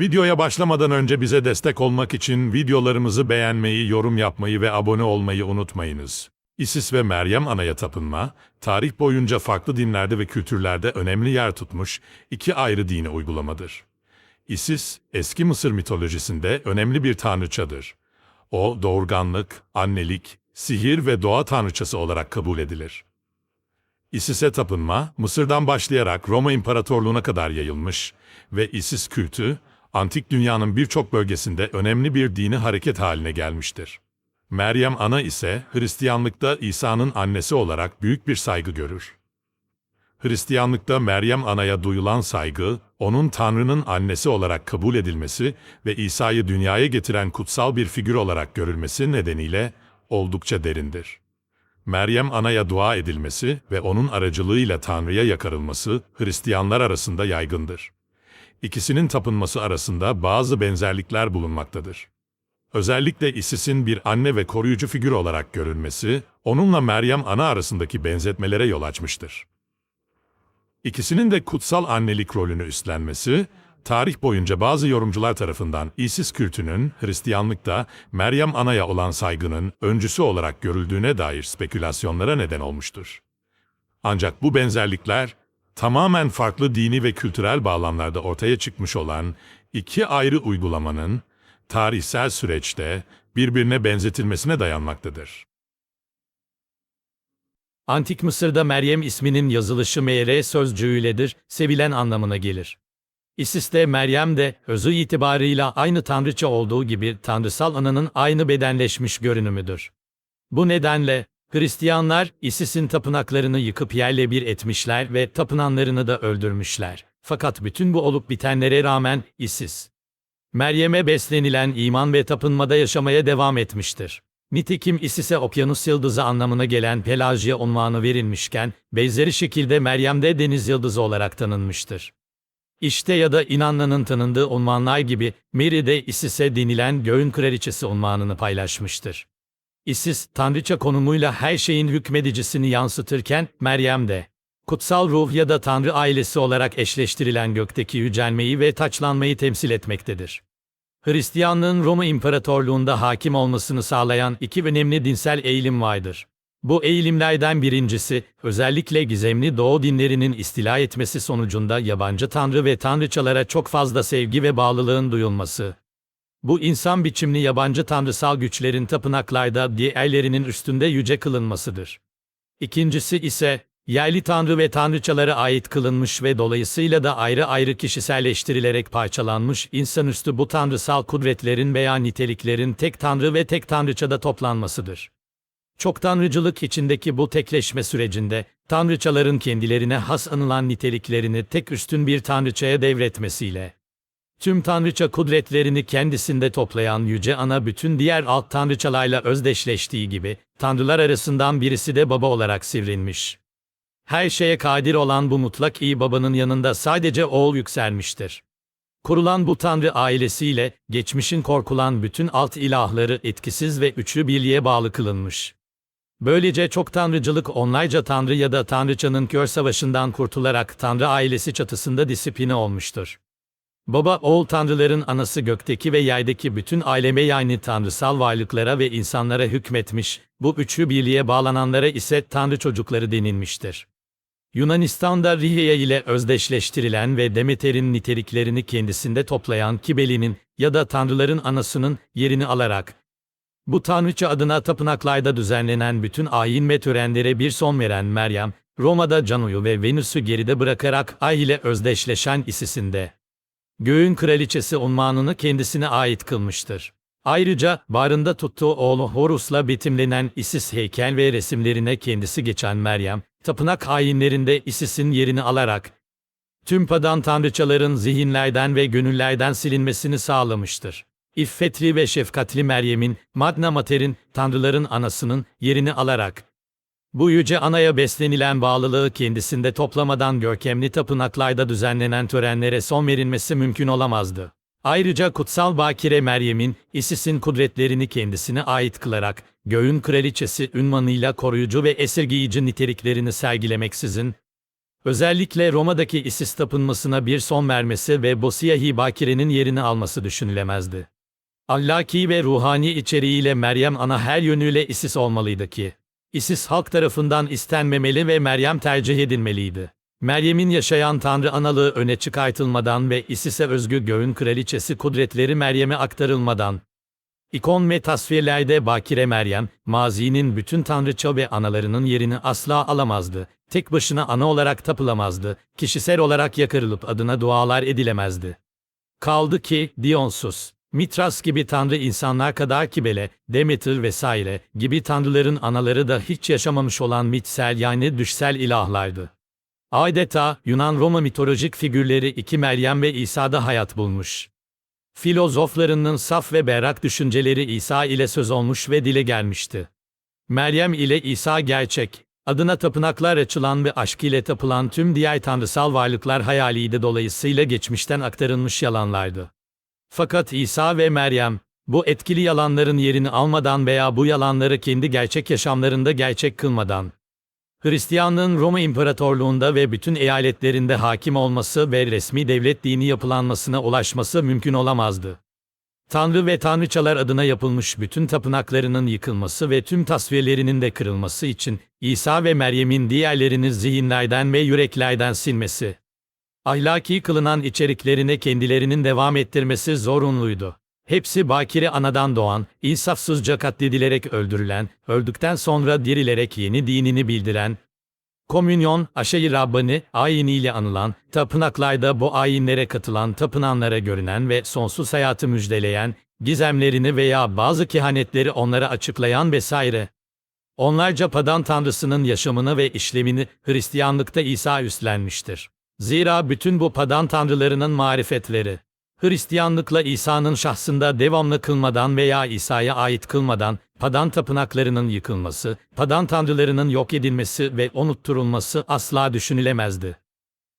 Videoya başlamadan önce bize destek olmak için videolarımızı beğenmeyi, yorum yapmayı ve abone olmayı unutmayınız. Isis ve Meryem Ana'ya tapınma, tarih boyunca farklı dinlerde ve kültürlerde önemli yer tutmuş iki ayrı dini uygulamadır. Isis, eski Mısır mitolojisinde önemli bir tanrıçadır. O, doğurganlık, annelik, sihir ve doğa tanrıçası olarak kabul edilir. Isis'e tapınma, Mısır'dan başlayarak Roma İmparatorluğu'na kadar yayılmış ve Isis kültü, antik dünyanın birçok bölgesinde önemli bir dini hareket haline gelmiştir. Meryem Ana ise Hristiyanlıkta İsa'nın annesi olarak büyük bir saygı görür. Hristiyanlıkta Meryem Ana'ya duyulan saygı, onun Tanrı'nın annesi olarak kabul edilmesi ve İsa'yı dünyaya getiren kutsal bir figür olarak görülmesi nedeniyle oldukça derindir. Meryem Ana'ya dua edilmesi ve onun aracılığıyla Tanrı'ya yakarılması Hristiyanlar arasında yaygındır. İkisinin tapınması arasında bazı benzerlikler bulunmaktadır. Özellikle Isis'in bir anne ve koruyucu figür olarak görülmesi, onunla Meryem Ana arasındaki benzetmelere yol açmıştır. İkisinin de kutsal annelik rolünü üstlenmesi, tarih boyunca bazı yorumcular tarafından Isis kültünün Hristiyanlıkta Meryem Ana'ya olan saygının öncüsü olarak görüldüğüne dair spekülasyonlara neden olmuştur. Ancak bu benzerlikler tamamen farklı dini ve kültürel bağlamlarda ortaya çıkmış olan iki ayrı uygulamanın tarihsel süreçte birbirine benzetilmesine dayanmaktadır. Antik Mısır'da Meryem isminin yazılışı Meğre sözcüğüledir, sevilen anlamına gelir. Isis'te Meryem de özü itibarıyla aynı tanrıça olduğu gibi tanrısal ananın aynı bedenleşmiş görünümüdür. Bu nedenle Hristiyanlar Isis'in tapınaklarını yıkıp yerle bir etmişler ve tapınanlarını da öldürmüşler. Fakat bütün bu olup bitenlere rağmen Isis, Meryem'e beslenilen iman ve tapınmada yaşamaya devam etmiştir. Nitekim Isis'e okyanus yıldızı anlamına gelen Pelajya unvanı verilmişken, benzeri şekilde Meryem de deniz yıldızı olarak tanınmıştır. İşte ya da inanlanın tanındığı unvanlar gibi Mary de Isis'e denilen göğün kraliçesi unvanını paylaşmıştır. Isis, tanrıça konumuyla her şeyin hükmedicisini yansıtırken Meryem de kutsal ruh ya da tanrı ailesi olarak eşleştirilen gökteki yücelmeyi ve taçlanmayı temsil etmektedir. Hristiyanlığın Roma İmparatorluğunda hakim olmasını sağlayan iki önemli dinsel eğilim vardır. Bu eğilimlerden birincisi, özellikle gizemli Doğu dinlerinin istila etmesi sonucunda yabancı tanrı ve tanrıçalara çok fazla sevgi ve bağlılığın duyulması. Bu insan biçimli yabancı tanrısal güçlerin tapınaklarda diğerlerinin üstünde yüce kılınmasıdır. İkincisi ise, yerli tanrı ve tanrıçalara ait kılınmış ve dolayısıyla da ayrı ayrı kişiselleştirilerek parçalanmış insanüstü bu tanrısal kudretlerin veya niteliklerin tek tanrı ve tek tanrıçada toplanmasıdır. Çok tanrıcılık içindeki bu tekleşme sürecinde, tanrıçaların kendilerine has anılan niteliklerini tek üstün bir tanrıçaya devretmesiyle, tüm tanrıça kudretlerini kendisinde toplayan yüce ana bütün diğer alt tanrıçalarla özdeşleştiği gibi, tanrılar arasından birisi de baba olarak sivrilmiş. Her şeye kadir olan bu mutlak iyi babanın yanında sadece oğul yükselmiştir. Kurulan bu tanrı ailesiyle, geçmişin korkulan bütün alt ilahları etkisiz ve üçlü birliğe bağlı kılınmış. Böylece çok tanrıcılık onlarca tanrı ya da tanrıçanın kör savaşından kurtularak tanrı ailesi çatısında disipline olmuştur. Baba oğul tanrıların anası gökteki ve yerdeki bütün aleme yani tanrısal varlıklara ve insanlara hükmetmiş, bu üçlü birliğe bağlananlara ise tanrı çocukları denilmiştir. Yunanistan'da Rihya ile özdeşleştirilen ve Demeter'in niteliklerini kendisinde toplayan Kibeli'nin ya da tanrıların anasının yerini alarak, bu tanrıça adına tapınaklarda düzenlenen bütün ayin ve törenlere bir son veren Meryem, Roma'da Canu'yu ve Venüs'ü geride bırakarak Ay ile özdeşleşen Isis'inde, göğün kraliçesi unvanını kendisine ait kılmıştır. Ayrıca barında tuttuğu oğlu Horus'la betimlenen Isis heykel ve resimlerine kendisi geçen Meryem, tapınak ayinlerinde Isis'in yerini alarak, tüm padan tanrıçaların zihinlerden ve gönüllerden silinmesini sağlamıştır. İffetli ve şefkatli Meryem'in, Magna Mater'in, tanrıların anasının yerini alarak, bu yüce anaya beslenilen bağlılığı kendisinde toplamadan görkemli tapınaklarda düzenlenen törenlere son verilmesi mümkün olamazdı. Ayrıca kutsal bakire Meryem'in, Isis'in kudretlerini kendisine ait kılarak, göğün kraliçesi ünvanıyla koruyucu ve esirgiyici niteliklerini sergilemeksizin, Özellikle Roma'daki Isis tapınmasına bir son vermesi ve Bosiyahi Bakire'nin yerini alması düşünülemezdi. Ahlaki ve ruhani içeriğiyle Meryem ana her yönüyle Isis olmalıydı ki, Isis halk tarafından istenmemeli ve Meryem tercih edilmeliydi. Meryem'in yaşayan Tanrı analığı öne çıkartılmadan ve Isis'e özgü göğün kraliçesi kudretleri Meryem'e aktarılmadan, İkon ve tasvirlerde Bakire Meryem, mazinin bütün tanrıça ve analarının yerini asla alamazdı. Tek başına ana olarak tapılamazdı, kişisel olarak yakırılıp adına dualar edilemezdi. Kaldı ki, Dionysus, Mitras gibi tanrı insanlar kadar Kibele, Demeter vesaire gibi tanrıların anaları da hiç yaşamamış olan mitsel yani düşsel ilahlardı. Adeta Yunan-Roma mitolojik figürleri iki Meryem ve İsa'da hayat bulmuş. Filozoflarının saf ve berrak düşünceleri İsa ile söz olmuş ve dile gelmişti. Meryem ile İsa gerçek, adına tapınaklar açılan ve aşk ile tapılan tüm diğer tanrısal varlıklar hayaliydi dolayısıyla geçmişten aktarılmış yalanlardı. Fakat İsa ve Meryem, bu etkili yalanların yerini almadan veya bu yalanları kendi gerçek yaşamlarında gerçek kılmadan, Hristiyanlığın Roma İmparatorluğunda ve bütün eyaletlerinde hakim olması ve resmi devlet dini yapılanmasına ulaşması mümkün olamazdı. Tanrı ve tanrıçalar adına yapılmış bütün tapınaklarının yıkılması ve tüm tasvirlerinin de kırılması için İsa ve Meryem'in diğerlerini zihinlerden ve yüreklerden silmesi, ahlaki kılınan içeriklerine kendilerinin devam ettirmesi zorunluydu. Hepsi Bakire anadan doğan, insafsızca katledilerek öldürülen, öldükten sonra dirilerek yeni dinini bildiren, komünyon, aşayı Rabbani, ayiniyle anılan, tapınaklarda bu ayinlere katılan tapınanlara görünen ve sonsuz hayatı müjdeleyen, gizemlerini veya bazı kehanetleri onlara açıklayan vesaire. Onlarca padan tanrısının yaşamını ve işlemini Hristiyanlıkta İsa üstlenmiştir. Zira bütün bu padan tanrılarının marifetleri, Hristiyanlıkla İsa'nın şahsında devamlı kılmadan veya İsa'ya ait kılmadan, padan tapınaklarının yıkılması, padan tanrılarının yok edilmesi ve unutturulması asla düşünülemezdi.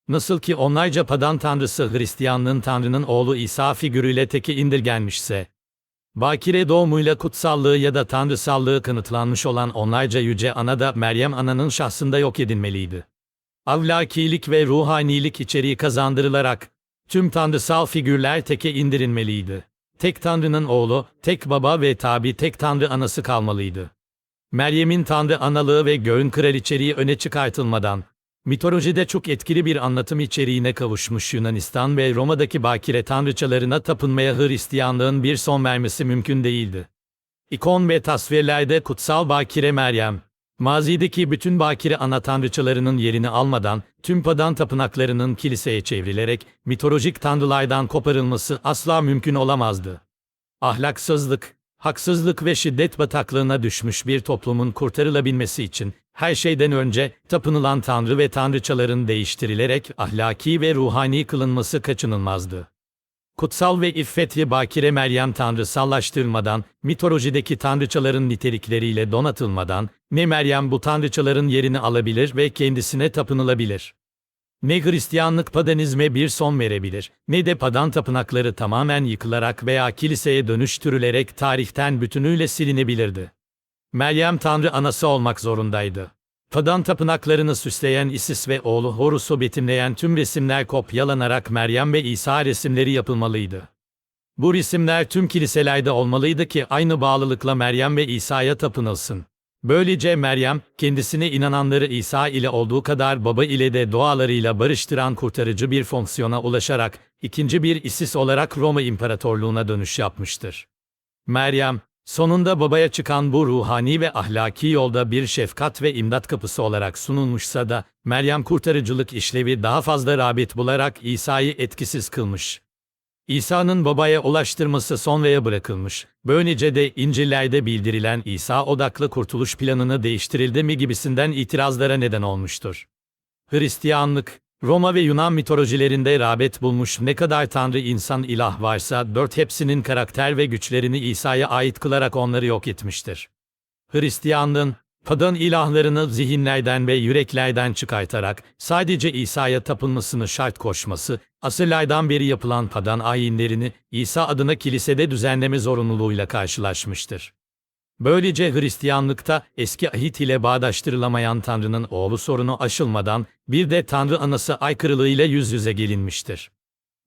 Nasıl ki onlarca padan tanrısı Hristiyanlığın Tanrı'nın oğlu İsa figürüyle teki indirgenmişse, Bakire doğumuyla kutsallığı ya da tanrısallığı kanıtlanmış olan onlarca yüce ana da Meryem ananın şahsında yok edilmeliydi. Avlakilik ve ruhanilik içeriği kazandırılarak, tüm tanrısal figürler teke indirilmeliydi. Tek tanrının oğlu, tek baba ve tabi tek tanrı anası kalmalıydı. Meryem'in tanrı analığı ve göğün kraliçeliği öne çıkartılmadan, mitolojide çok etkili bir anlatım içeriğine kavuşmuş Yunanistan ve Roma'daki bakire tanrıçalarına tapınmaya Hristiyanlığın bir son vermesi mümkün değildi. İkon ve tasvirlerde kutsal bakire Meryem, mazideki bütün bakire ana tanrıçalarının yerini almadan, tüm padan tapınaklarının kiliseye çevrilerek, mitolojik tanrılardan koparılması asla mümkün olamazdı. Ahlaksızlık, haksızlık ve şiddet bataklığına düşmüş bir toplumun kurtarılabilmesi için, her şeyden önce, tapınılan tanrı ve tanrıçaların değiştirilerek ahlaki ve ruhani kılınması kaçınılmazdı. Kutsal ve iffetli Bakire Meryem tanrısallaştırılmadan, mitolojideki tanrıçaların nitelikleriyle donatılmadan, ne Meryem bu tanrıçaların yerini alabilir ve kendisine tapınılabilir. Ne Hristiyanlık paganizme bir son verebilir, ne de pagan tapınakları tamamen yıkılarak veya kiliseye dönüştürülerek tarihten bütünüyle silinebilirdi. Meryem Tanrı anası olmak zorundaydı. Pagan tapınaklarını süsleyen Isis ve oğlu Horus'u betimleyen tüm resimler kopyalanarak Meryem ve İsa resimleri yapılmalıydı. Bu resimler tüm kiliselerde olmalıydı ki aynı bağlılıkla Meryem ve İsa'ya tapınılsın. Böylece Meryem, kendisine inananları İsa ile olduğu kadar baba ile de doğalarıyla barıştıran kurtarıcı bir fonksiyona ulaşarak, ikinci bir Isis olarak Roma İmparatorluğuna dönüş yapmıştır. Meryem, sonunda babaya çıkan bu ruhani ve ahlaki yolda bir şefkat ve imdat kapısı olarak sunulmuşsa da, Meryem kurtarıcılık işlevi daha fazla rağbet bularak İsa'yı etkisiz kılmış. İsa'nın babaya ulaştırması sonraya bırakılmış. Böylece de İncil'lerde bildirilen İsa odaklı kurtuluş planını değiştirildi mi gibisinden itirazlara neden olmuştur. Hristiyanlık, Roma ve Yunan mitolojilerinde rağbet bulmuş ne kadar tanrı insan ilah varsa dört hepsinin karakter ve güçlerini İsa'ya ait kılarak onları yok etmiştir. Hristiyanlığın, pagan ilahlarını zihinlerden ve yüreklerden çıkartarak sadece İsa'ya tapınmasını şart koşması, asırlardan beri yapılan pagan ayinlerini İsa adına kilisede düzenleme zorunluluğuyla karşılaşmıştır. Böylece Hristiyanlıkta eski ahit ile bağdaştırılamayan Tanrı'nın oğlu sorunu aşılmadan bir de Tanrı anası aykırılığıyla yüz yüze gelinmiştir.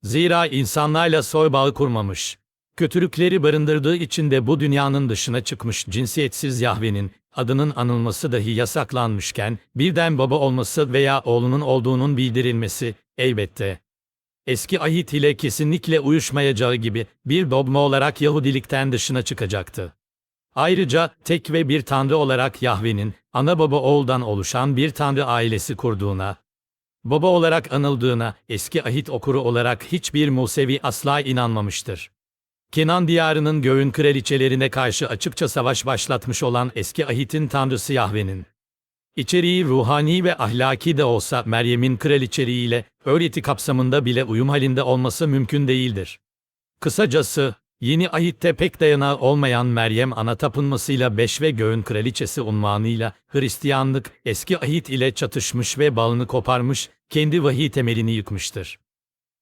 Zira insanlarla soy bağı kurmamış. Kötülükleri barındırdığı için de bu dünyanın dışına çıkmış cinsiyetsiz Yahve'nin adının anılması dahi yasaklanmışken birden baba olması veya oğlunun olduğunun bildirilmesi elbette eski ahit ile kesinlikle uyuşmayacağı gibi bir dogma olarak Yahudilikten dışına çıkacaktı. Ayrıca tek ve bir tanrı olarak Yahve'nin ana baba oğuldan oluşan bir tanrı ailesi kurduğuna, baba olarak anıldığına eski ahit okuru olarak hiçbir Musevi asla inanmamıştır. Kenan diyarının göğün kraliçelerine karşı açıkça savaş başlatmış olan eski ahitin tanrısı Yahve'nin, İçeriği ruhani ve ahlaki de olsa Meryem'in kraliçeliğiyle öğreti kapsamında bile uyum halinde olması mümkün değildir. Kısacası, yeni ahitte pek dayanağı olmayan Meryem ana tapınmasıyla beş ve göğün kraliçesi unvanıyla Hristiyanlık eski ahit ile çatışmış ve bağını koparmış, kendi vahiy temelini yıkmıştır.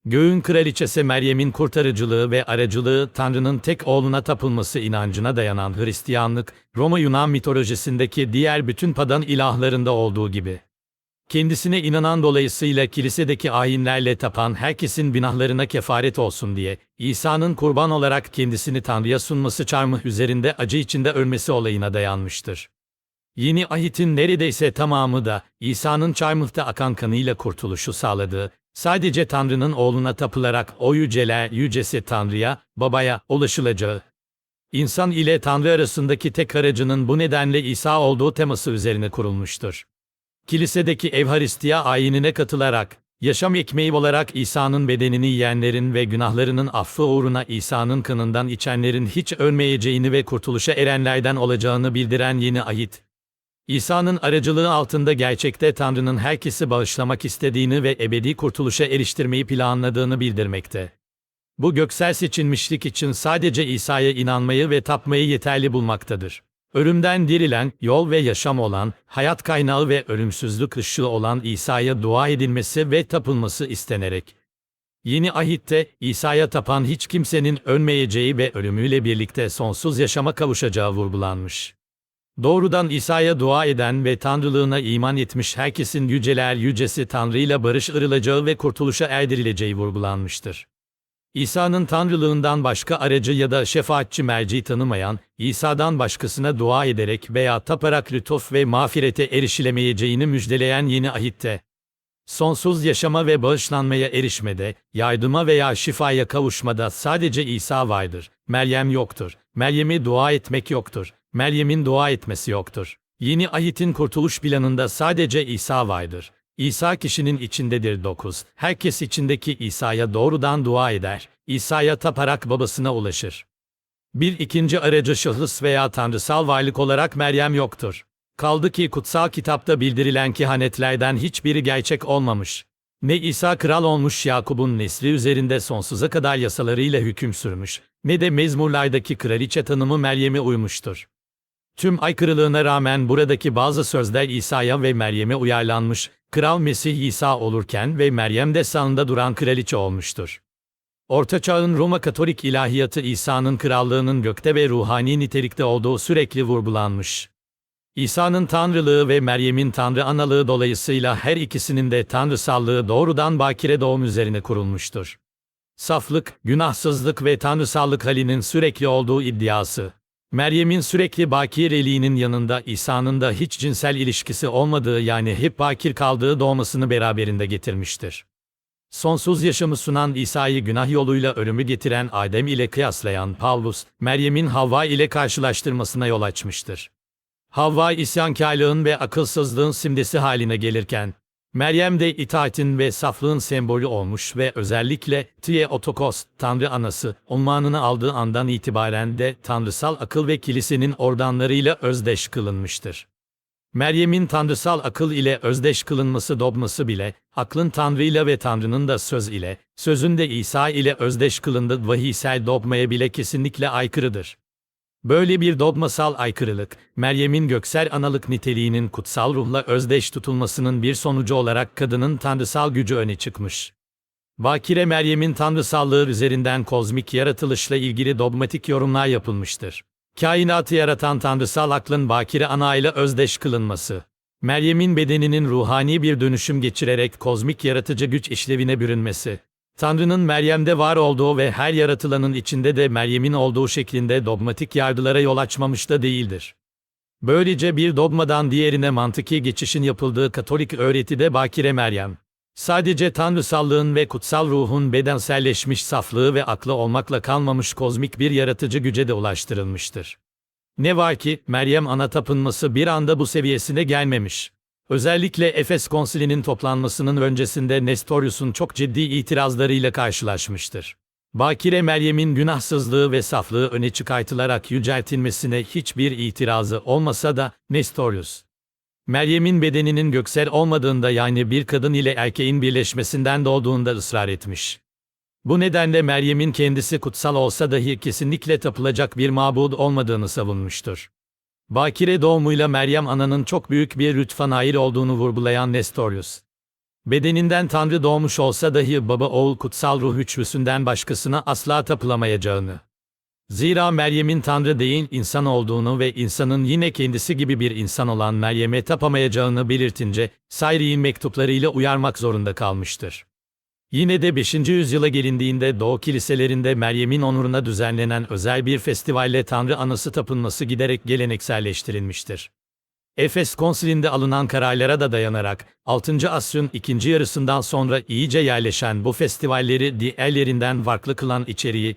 Göğün kraliçesi Meryem'in kurtarıcılığı ve aracılığı Tanrı'nın tek oğluna tapılması inancına dayanan Hristiyanlık, Roma-Yunan mitolojisindeki diğer bütün pagan ilahlarında olduğu gibi. Kendisine inanan dolayısıyla kilisedeki ayinlerle tapan herkesin günahlarına kefaret olsun diye, İsa'nın kurban olarak kendisini Tanrı'ya sunması çarmıh üzerinde acı içinde ölmesi olayına dayanmıştır. Yeni ahitin neredeyse tamamı da İsa'nın çarmıhta akan kanıyla kurtuluşu sağladığı, sadece Tanrı'nın oğluna tapılarak o yüceler yücesi Tanrı'ya, babaya ulaşılacağı. İnsan ile Tanrı arasındaki tek aracının bu nedenle İsa olduğu teması üzerine kurulmuştur. Kilisedeki Evharistiya ayinine katılarak, yaşam ekmeği olarak İsa'nın bedenini yiyenlerin ve günahlarının affı uğruna İsa'nın kanından içenlerin hiç ölmeyeceğini ve kurtuluşa erenlerden olacağını bildiren yeni ahit, İsa'nın aracılığı altında gerçekte Tanrı'nın herkesi bağışlamak istediğini ve ebedi kurtuluşa eriştirmeyi planladığını bildirmekte. Bu göksel seçilmişlik için sadece İsa'ya inanmayı ve tapmayı yeterli bulmaktadır. Ölümden dirilen, yol ve yaşam olan, hayat kaynağı ve ölümsüzlük ışığı olan İsa'ya dua edilmesi ve tapılması istenerek. Yeni ahitte İsa'ya tapan hiç kimsenin ölmeyeceği ve ölümüyle birlikte sonsuz yaşama kavuşacağı vurgulanmış. Doğrudan İsa'ya dua eden ve Tanrılığına iman etmiş herkesin yüceler yücesi Tanrı ile barış ırılacağı ve kurtuluşa erdirileceği vurgulanmıştır. İsa'nın Tanrılığından başka aracı ya da şefaatçi merci tanımayan, İsa'dan başkasına dua ederek veya taparak lütuf ve mağfirete erişilemeyeceğini müjdeleyen yeni ahitte, sonsuz yaşama ve bağışlanmaya erişmede, yardıma veya şifaya kavuşmada sadece İsa vardır. Meryem yoktur. Meryem'e dua etmek yoktur. Meryem'in dua etmesi yoktur. Yeni ahitin kurtuluş planında sadece İsa vardır. İsa kişinin içindedir 9. Herkes içindeki İsa'ya doğrudan dua eder. İsa'ya taparak babasına ulaşır. Bir ikinci aracı şahıs veya tanrısal varlık olarak Meryem yoktur. Kaldı ki kutsal kitapta bildirilen kehanetlerden hiçbiri gerçek olmamış. Ne İsa kral olmuş Yakup'un nesli üzerinde sonsuza kadar yasalarıyla hüküm sürmüş, ne de mezmurlardaki kraliçe tanımı Meryem'e uymuştur. Tüm aykırılığına rağmen buradaki bazı sözler İsa'ya ve Meryem'e uyarlanmış, Kral Mesih İsa olurken ve Meryem de sağında duran kraliçe olmuştur. Orta Çağ'ın Roma Katolik ilahiyatı İsa'nın krallığının gökte ve ruhani nitelikte olduğu sürekli vurgulanmış. İsa'nın tanrılığı ve Meryem'in tanrı analığı dolayısıyla her ikisinin de tanrısallığı doğrudan bakire doğum üzerine kurulmuştur. Saflık, günahsızlık ve tanrısallık halinin sürekli olduğu iddiası. Meryem'in sürekli bakireliğinin yanında İsa'nın da hiç cinsel ilişkisi olmadığı yani hep bakir kaldığı doğmasını beraberinde getirmiştir. Sonsuz yaşamı sunan İsa'yı günah yoluyla ölümü getiren Adem ile kıyaslayan Pavlus, Meryem'in Havva ile karşılaştırmasına yol açmıştır. Havva isyankarlığın ve akılsızlığın simgesi haline gelirken, Meryem de itaatin ve saflığın sembolü olmuş ve özellikle Theotokos, Tanrı Anası, unvanını aldığı andan itibaren de tanrısal akıl ve kilisenin organlarıyla özdeş kılınmıştır. Meryem'in tanrısal akıl ile özdeş kılınması dogması bile, aklın Tanrı ile ve Tanrı'nın da söz ile, sözün de İsa ile özdeş kılındığı vahiysel dogmaya bile kesinlikle aykırıdır. Böyle bir dogmasal aykırılık, Meryem'in göksel analık niteliğinin kutsal ruhla özdeş tutulmasının bir sonucu olarak kadının tanrısal gücü öne çıkmış. Bakire Meryem'in tanrısallığı üzerinden kozmik yaratılışla ilgili dogmatik yorumlar yapılmıştır. Kainatı yaratan tanrısal aklın bakire ana ile özdeş kılınması. Meryem'in bedeninin ruhani bir dönüşüm geçirerek kozmik yaratıcı güç işlevine bürünmesi. Tanrı'nın Meryem'de var olduğu ve her yaratılanın içinde de Meryem'in olduğu şeklinde dogmatik yargılara yol açmamış da değildir. Böylece bir dogmadan diğerine mantıki geçişin yapıldığı Katolik öğretide Bakire Meryem, sadece tanrısallığın ve kutsal ruhun bedenselleşmiş saflığı ve aklı olmakla kalmamış kozmik bir yaratıcı güce de ulaştırılmıştır. Ne var ki, Meryem ana tapınması bir anda bu seviyesine gelmemiş. Özellikle Efes Konsili'nin toplanmasının öncesinde Nestorius'un çok ciddi itirazlarıyla karşılaşmıştır. Bakire Meryem'in günahsızlığı ve saflığı öne çıkartılarak yüceltilmesine hiçbir itirazı olmasa da Nestorius, Meryem'in bedeninin göksel olmadığında yani bir kadın ile erkeğin birleşmesinden doğduğunda ısrar etmiş. Bu nedenle Meryem'in kendisi kutsal olsa dahi kesinlikle tapılacak bir mabud olmadığını savunmuştur. Bakire doğumuyla Meryem ananın çok büyük bir lütfa nail olduğunu vurgulayan Nestorius. Bedeninden Tanrı doğmuş olsa dahi baba oğul kutsal ruh üçlüsünden başkasına asla tapılamayacağını. Zira Meryem'in Tanrı değil insan olduğunu ve insanın yine kendisi gibi bir insan olan Meryem'e tapamayacağını belirtince, Sayri'nin mektuplarıyla uyarmak zorunda kalmıştır. Yine de 5. yüzyıla gelindiğinde Doğu kiliselerinde Meryem'in onuruna düzenlenen özel bir festivalle Tanrı anası tapınması giderek gelenekselleştirilmiştir. Efes Konsili'nde alınan kararlara da dayanarak, 6. asrın ikinci yarısından sonra iyice yerleşen bu festivalleri diğerlerinden farklı kılan içeriği,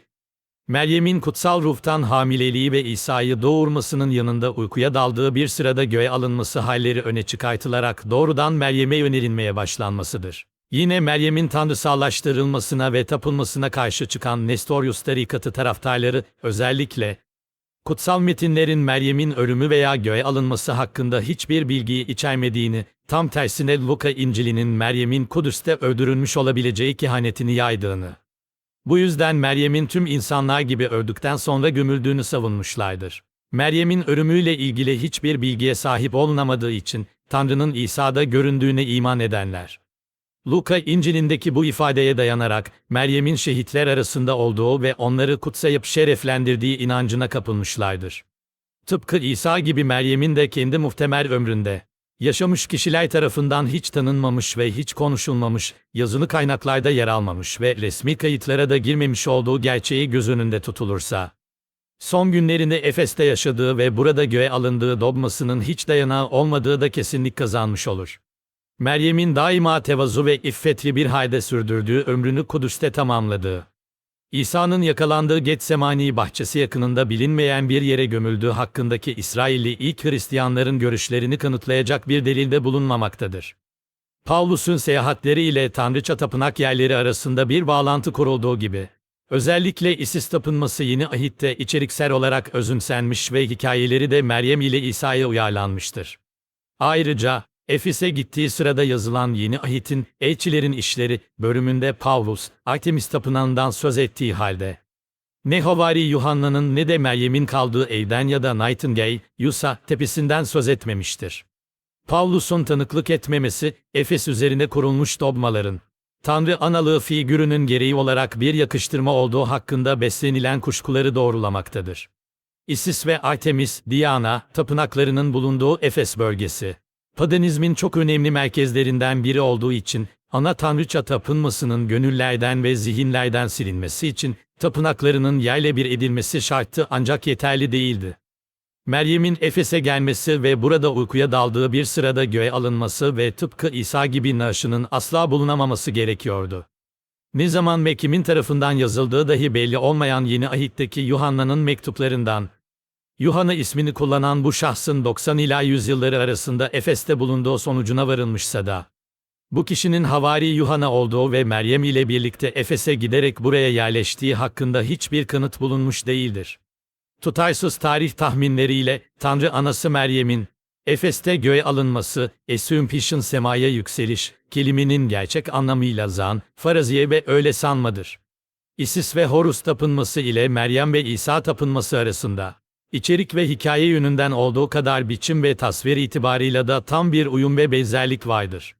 Meryem'in kutsal ruhtan hamileliği ve İsa'yı doğurmasının yanında uykuya daldığı bir sırada göğe alınması halleri öne çıkartılarak doğrudan Meryem'e yönelinmeye başlanmasıdır. Yine Meryem'in tanrısallaştırılmasına ve tapılmasına karşı çıkan Nestorius tarikatı taraftarları özellikle kutsal metinlerin Meryem'in ölümü veya göğe alınması hakkında hiçbir bilgiyi içermediğini, tam tersine Luka İncil'inin Meryem'in Kudüs'te öldürülmüş olabileceği kehanetini yaydığını. Bu yüzden Meryem'in tüm insanlar gibi öldükten sonra gömüldüğünü savunmuşlardır. Meryem'in ölümüyle ilgili hiçbir bilgiye sahip olunamadığı için Tanrı'nın İsa'da göründüğüne iman edenler. Luka İncil'indeki bu ifadeye dayanarak Meryem'in şehitler arasında olduğu ve onları kutsayıp şereflendirdiği inancına kapılmışlardır. Tıpkı İsa gibi Meryem'in de kendi muhtemel ömründe yaşamış kişiler tarafından hiç tanınmamış ve hiç konuşulmamış, yazılı kaynaklarda yer almamış ve resmi kayıtlara da girmemiş olduğu gerçeği göz önünde tutulursa, son günlerinde Efes'te yaşadığı ve burada göğe alındığı dogmasının hiç dayanağı olmadığı da kesinlik kazanmış olur. Meryem'in daima tevazu ve iffetli bir halde sürdürdüğü ömrünü Kudüs'te tamamladığı, İsa'nın yakalandığı Getsemani bahçesi yakınında bilinmeyen bir yere gömüldüğü hakkındaki İsrailli ilk Hristiyanların görüşlerini kanıtlayacak bir delilde bulunmamaktadır. Paulus'un seyahatleri ile Tanrıça tapınak yerleri arasında bir bağlantı kurulduğu gibi, özellikle Isis tapınması yeni ahitte içeriksel olarak özümsenmiş ve hikayeleri de Meryem ile İsa'ya uyarlanmıştır. Ayrıca, Efes'e gittiği sırada yazılan Yeni Ahit'in Elçilerin İşleri bölümünde Paulus, Artemis tapınağından söz ettiği halde, ne Havari Yuhanna'nın ne de Meryem'in kaldığı evden ya da Nightingale, Yusa tepesinden söz etmemiştir. Paulus'un tanıklık etmemesi, Efes üzerine kurulmuş dogmaların, Tanrı analığı figürünün gereği olarak bir yakıştırma olduğu hakkında beslenilen kuşkuları doğrulamaktadır. Isis ve Artemis, Diana, tapınaklarının bulunduğu Efes bölgesi. Paganizmin çok önemli merkezlerinden biri olduğu için, ana tanrıça tapınmasının gönüllerden ve zihinlerden silinmesi için, tapınaklarının yerle bir edilmesi şarttı ancak yeterli değildi. Meryem'in Efes'e gelmesi ve burada uykuya daldığı bir sırada göğe alınması ve tıpkı İsa gibi naaşının asla bulunamaması gerekiyordu. Ne zaman ve kimin tarafından yazıldığı dahi belli olmayan yeni ahitteki Yuhanna'nın mektuplarından, Yuhanna ismini kullanan bu şahsın 90 ila 100 yılları arasında Efes'te bulunduğu sonucuna varılmışsa da, bu kişinin Havari Yuhanna olduğu ve Meryem ile birlikte Efes'e giderek buraya yerleştiği hakkında hiçbir kanıt bulunmuş değildir. Tutarsız tarih tahminleriyle Tanrı anası Meryem'in Efes'te göğe alınması, Esümpiş'in semaya yükseliş, kelimenin gerçek anlamıyla zan, faraziye ve öyle sanmadır. Isis ve Horus tapınması ile Meryem ve İsa tapınması arasında, içerik ve hikaye yönünden olduğu kadar biçim ve tasvir itibarıyla da tam bir uyum ve benzerlik vardır.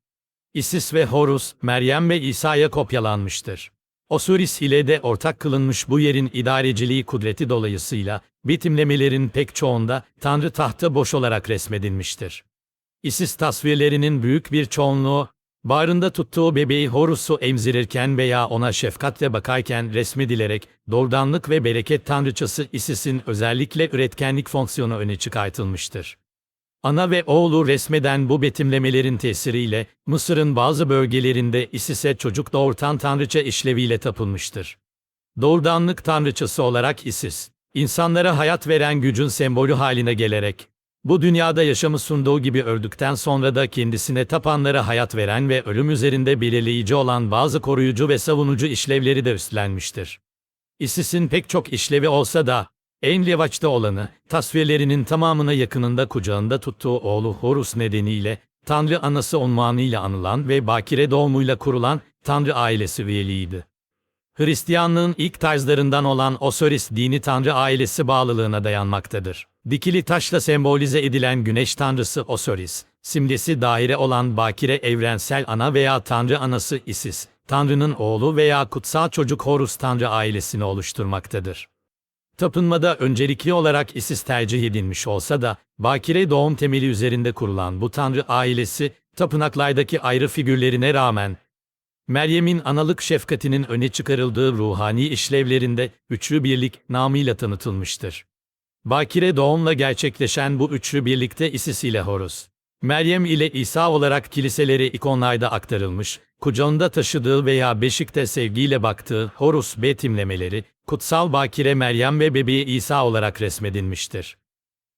Isis ve Horus, Meryem ve İsa'ya kopyalanmıştır. Osiris ile de ortak kılınmış bu yerin idareciliği kudreti dolayısıyla betimlemelerin pek çoğunda Tanrı tahtı boş olarak resmedilmiştir. Isis tasvirlerinin büyük bir çoğunluğu, bağrında tuttuğu bebeği Horus'u emzirirken veya ona şefkatle bakarken resmedilerek doğrudanlık ve bereket tanrıçası Isis'in özellikle üretkenlik fonksiyonu öne çıkartılmıştır. Ana ve oğlu resmeden bu betimlemelerin tesiriyle Mısır'ın bazı bölgelerinde Isis'e çocuk doğurtan tanrıça işleviyle tapılmıştır. Doğrudanlık tanrıçası olarak Isis, insanlara hayat veren gücün sembolü haline gelerek, bu dünyada yaşamı sunduğu gibi öldükten sonra da kendisine tapanlara hayat veren ve ölüm üzerinde belirleyici olan bazı koruyucu ve savunucu işlevleri de üstlenmiştir. Isis'in pek çok işlevi olsa da, en revaçta olanı, tasvirlerinin tamamına yakınında kucağında tuttuğu oğlu Horus nedeniyle, Tanrı anası unvanıyla anılan ve bakire doğumuyla kurulan Tanrı ailesi üyeliğiydi. Hristiyanlığın ilk tarzlarından olan Osiris dini Tanrı ailesi bağlılığına dayanmaktadır. Dikili taşla sembolize edilen güneş tanrısı Osiris, simgesi daire olan bakire evrensel ana veya Tanrı anası Isis, Tanrı'nın oğlu veya kutsal çocuk Horus Tanrı ailesini oluşturmaktadır. Tapınmada öncelikli olarak Isis tercih edilmiş olsa da, bakire doğum temeli üzerinde kurulan bu Tanrı ailesi, tapınaklardaki ayrı figürlerine rağmen, Meryem'in analık şefkatinin öne çıkarıldığı ruhani işlevlerinde üçlü birlik namıyla tanıtılmıştır. Bakire doğumla gerçekleşen bu üçlü birlikte Isis ile Horus. Meryem ile İsa olarak kiliselere ikonlarda aktarılmış, kucağında taşıdığı veya beşikte sevgiyle baktığı Horus betimlemeleri, kutsal bakire Meryem ve bebeği İsa olarak resmedilmiştir.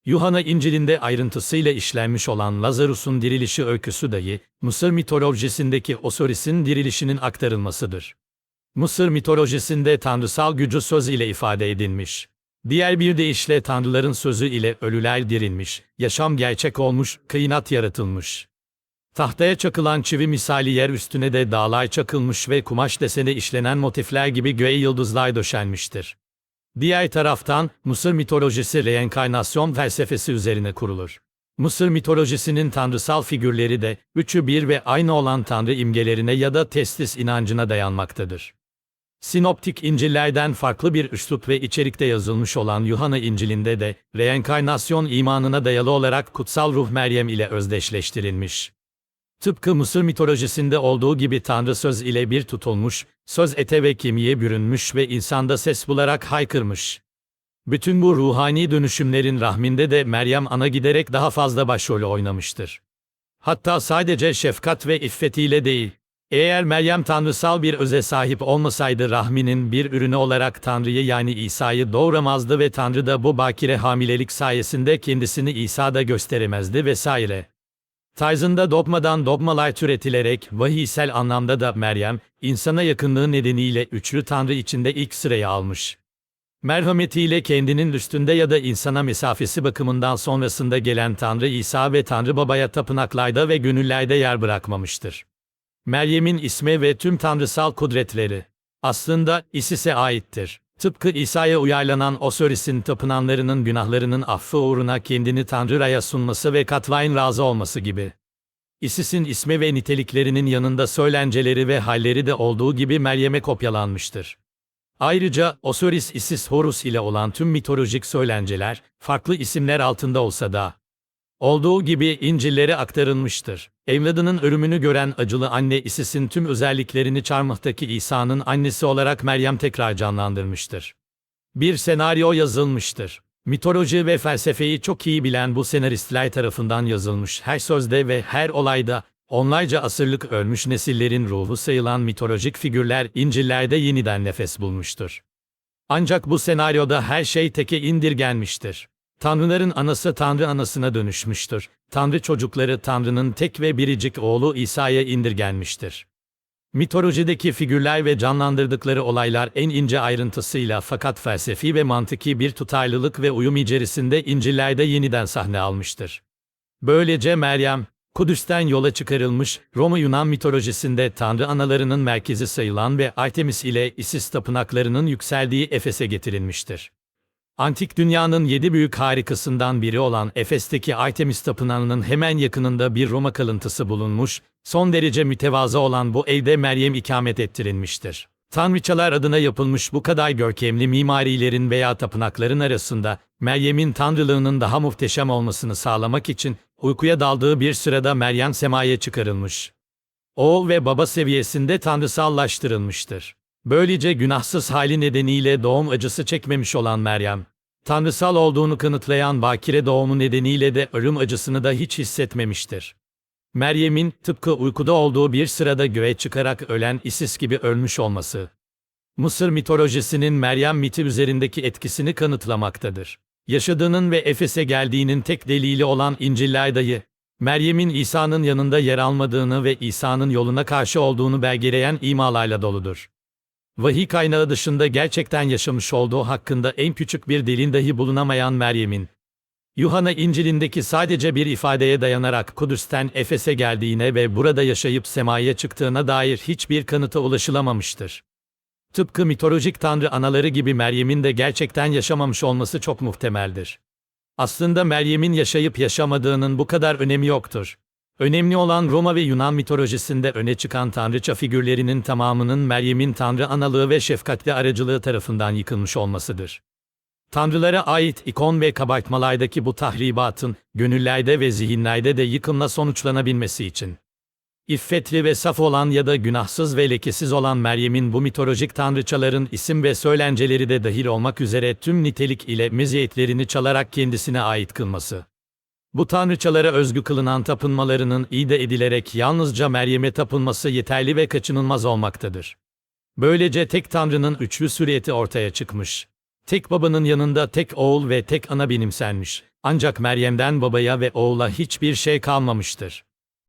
Yuhanna İncil'inde ayrıntısıyla işlenmiş olan Lazarus'un dirilişi öyküsü dahi, Mısır mitolojisindeki Osiris'in dirilişinin aktarılmasıdır. Mısır mitolojisinde tanrısal gücü söz ile ifade edilmiş. Diğer bir deyişle tanrıların sözü ile ölüler dirilmiş, yaşam gerçek olmuş, kıyınat yaratılmış. Tahtaya çakılan çivi misali yer üstüne de dağlar çakılmış ve kumaş desene işlenen motifler gibi göğe yıldızlar döşenmiştir. Diğer taraftan, Mısır mitolojisi reenkarnasyon felsefesi üzerine kurulur. Mısır mitolojisinin tanrısal figürleri de, üçü bir ve aynı olan tanrı imgelerine ya da testis inancına dayanmaktadır. Sinoptik İncil'lerden farklı bir üslup ve içerikte yazılmış olan Yuhanna İncil'inde de, reenkarnasyon imanına dayalı olarak kutsal ruh Meryem ile özdeşleştirilmiş. Tıpkı Mısır mitolojisinde olduğu gibi Tanrı söz ile bir tutulmuş, söz ete ve kemiğe bürünmüş ve insanda ses bularak haykırmış. Bütün bu ruhani dönüşümlerin rahminde de Meryem ana giderek daha fazla başrolü oynamıştır. Hatta sadece şefkat ve iffetiyle değil, eğer Meryem tanrısal bir öze sahip olmasaydı rahminin bir ürünü olarak Tanrı'yı yani İsa'yı doğuramazdı ve Tanrı da bu bakire hamilelik sayesinde kendisini İsa'da gösteremezdi vesaire. Tarzında dogmadan dogmalar türetilerek vahiysel anlamda da Meryem, insana yakınlığı nedeniyle üçlü tanrı içinde ilk sırayı almış. Merhametiyle kendinin üstünde ya da insana mesafesi bakımından sonrasında gelen Tanrı İsa ve Tanrı Baba'ya tapınaklarda ve gönüllerde yer bırakmamıştır. Meryem'in ismi ve tüm tanrısal kudretleri aslında Isis'e aittir. Tıpkı İsa'ya uyarlanan Osiris'in tapınanlarının günahlarının affı uğruna kendini Tanrı'ya sunması ve katlayın razı olması gibi. Isis'in ismi ve niteliklerinin yanında söylenceleri ve halleri de olduğu gibi Meryem'e kopyalanmıştır. Ayrıca Osiris Isis Horus ile olan tüm mitolojik söylenceler, farklı isimler altında olsa da, olduğu gibi İncil'lere aktarılmıştır. Evladının ölümünü gören acılı anne Isis'in tüm özelliklerini çarmıhtaki İsa'nın annesi olarak Meryem tekrar canlandırmıştır. Bir senaryo yazılmıştır. Mitoloji ve felsefeyi çok iyi bilen bu senaristler tarafından yazılmış her sözde ve her olayda, onlarca asırlık ölmüş nesillerin ruhu sayılan mitolojik figürler İncil'lerde yeniden nefes bulmuştur. Ancak bu senaryoda her şey teke indirgenmiştir. Tanrıların anası Tanrı anasına dönüşmüştür. Tanrı çocukları Tanrı'nın tek ve biricik oğlu İsa'ya indirgenmiştir. Mitolojideki figürler ve canlandırdıkları olaylar en ince ayrıntısıyla fakat felsefi ve mantıki bir tutarlılık ve uyum içerisinde İncil'lerde yeniden sahne almıştır. Böylece Meryem, Kudüs'ten yola çıkarılmış, Roma Yunan mitolojisinde tanrı analarının merkezi sayılan ve Artemis ile Isis tapınaklarının yükseldiği Efes'e getirilmiştir. Antik dünyanın yedi büyük harikasından biri olan Efes'teki Artemis Tapınağı'nın hemen yakınında bir Roma kalıntısı bulunmuş, son derece mütevazı olan bu evde Meryem ikamet ettirilmiştir. Tanrıçalar adına yapılmış bu kadar görkemli mimarilerin veya tapınakların arasında Meryem'in tanrılığının daha muhteşem olmasını sağlamak için uykuya daldığı bir sırada Meryem semaya çıkarılmış. Oğul ve baba seviyesinde tanrısallaştırılmıştır. Böylece günahsız hali nedeniyle doğum acısı çekmemiş olan Meryem, tanrısal olduğunu kanıtlayan bakire doğumu nedeniyle de ölüm acısını da hiç hissetmemiştir. Meryem'in tıpkı uykuda olduğu bir sırada göğe çıkarak ölen Isis gibi ölmüş olması. Mısır mitolojisinin Meryem miti üzerindeki etkisini kanıtlamaktadır. Yaşadığının ve Efes'e geldiğinin tek delili olan İncil'lerdayı, Meryem'in İsa'nın yanında yer almadığını ve İsa'nın yoluna karşı olduğunu belgeleyen imalarla doludur. Vahiy kaynağı dışında gerçekten yaşamış olduğu hakkında en küçük bir delil dahi bulunamayan Meryem'in, Yuhanna İncil'indeki sadece bir ifadeye dayanarak Kudüs'ten Efes'e geldiğine ve burada yaşayıp semaya çıktığına dair hiçbir kanıta ulaşılamamıştır. Tıpkı mitolojik tanrı anaları gibi Meryem'in de gerçekten yaşamamış olması çok muhtemeldir. Aslında Meryem'in yaşayıp yaşamadığının bu kadar önemi yoktur. Önemli olan Roma ve Yunan mitolojisinde öne çıkan tanrıça figürlerinin tamamının Meryem'in tanrı analığı ve şefkatli aracılığı tarafından yıkılmış olmasıdır. Tanrılara ait ikon ve kabartmalardaki bu tahribatın, gönüllerde ve zihinlerde de yıkımla sonuçlanabilmesi için. İffetli ve saf olan ya da günahsız ve lekesiz olan Meryem'in bu mitolojik tanrıçaların isim ve söylenceleri de dahil olmak üzere tüm nitelik ile meziyetlerini çalarak kendisine ait kılması. Bu tanrıçalara özgü kılınan tapınmalarının ide edilerek yalnızca Meryem'e tapınması yeterli ve kaçınılmaz olmaktadır. Böylece tek tanrının üçlü süriyeti ortaya çıkmış. Tek babanın yanında tek oğul ve tek ana benimsenmiş. Ancak Meryem'den babaya ve oğula hiçbir şey kalmamıştır.